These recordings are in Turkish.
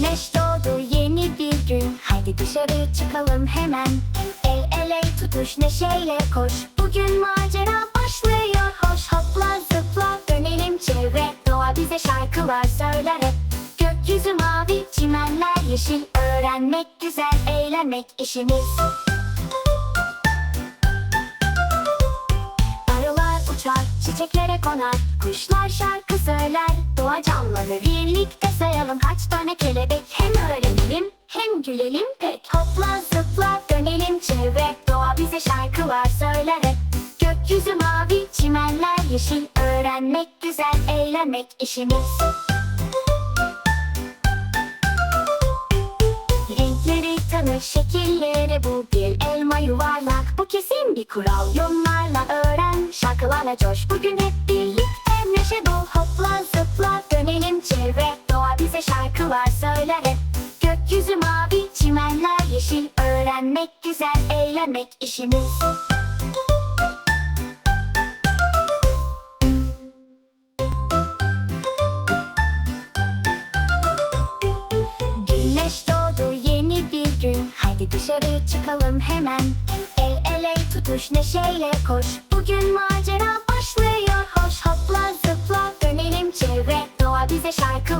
Güneş doğdu yeni bir gün. Haydi dışarı çıkalım hemen. El ele tutuş neşeyle koş. Bugün macera başlıyor. Hoş hopla zıpla dönelim çevre. Doğa bize şarkılar söyler hep. Gökyüzü mavi çimenler yeşil. Öğrenmek güzel eğlenmek işimiz. Çiçeklere konar Kuşlar şarkı söyler, doğa canlanır Birlikte sayalım. Kaç tane kelebek Hem öğrenelim hem gülelim. Pek Hopla zıpla dönelim çevre. Doğa bize şarkılar söyler hep. Gökyüzü mavi, çimenler yeşil. Öğrenmek güzel, eğlenmek işimiz. Renkleri tanı, şekilleri bu. Bir elma yuvarlak Bu kesin bir kural şarkılarla coş Bugün hep birlikte neşe dol Hopla zıpla dönelim çevre. Doğa bize şarkılar söyler hep. Gökyüzü mavi, çimenler yeşil Öğrenmek güzel, eğlenmek işimiz. Güneş doğdu yeni bir gün. Haydi dışarı çıkalım hemen. El ele tutuş neşeyle koş. Bugün macera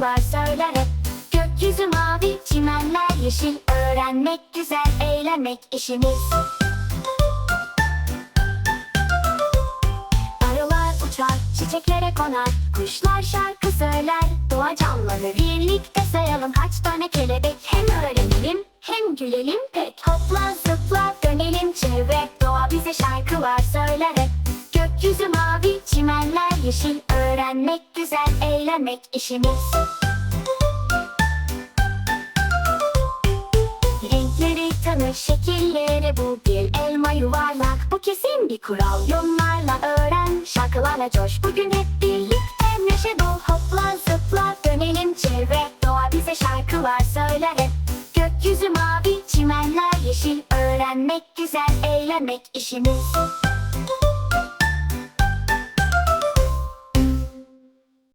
şarkılar söyler hep Gökyüzü mavi çimenler yeşil. Öğrenmek güzel eğlenmek işimiz. Arılar uçar, çiçeklere konar Kuşlar şarkı söyler, doğa canlanır Birlikte sayalım kaç tane kelebek? Hem öğrenelim hem gülelim. Pek hopla zıpla dönelim çevre. Doğa bize şarkılar söyler hep Gökyüzü mavi, çimenler yeşil Öğrenmek güzel, eğlenmek işimiz. Renkleri tanı, şekilleri bu bir elma yuvarlak. Bu kesin bir kural. Yorumlarla öğren, şarkılarla coş. Bugün hep birlikte neşe dol Hopla zıpla. Dönelim çevre Doğa bize şarkılar söyler hep. Gökyüzü mavi, çimenler yeşil. Öğrenmek güzel, eğlenmek işimiz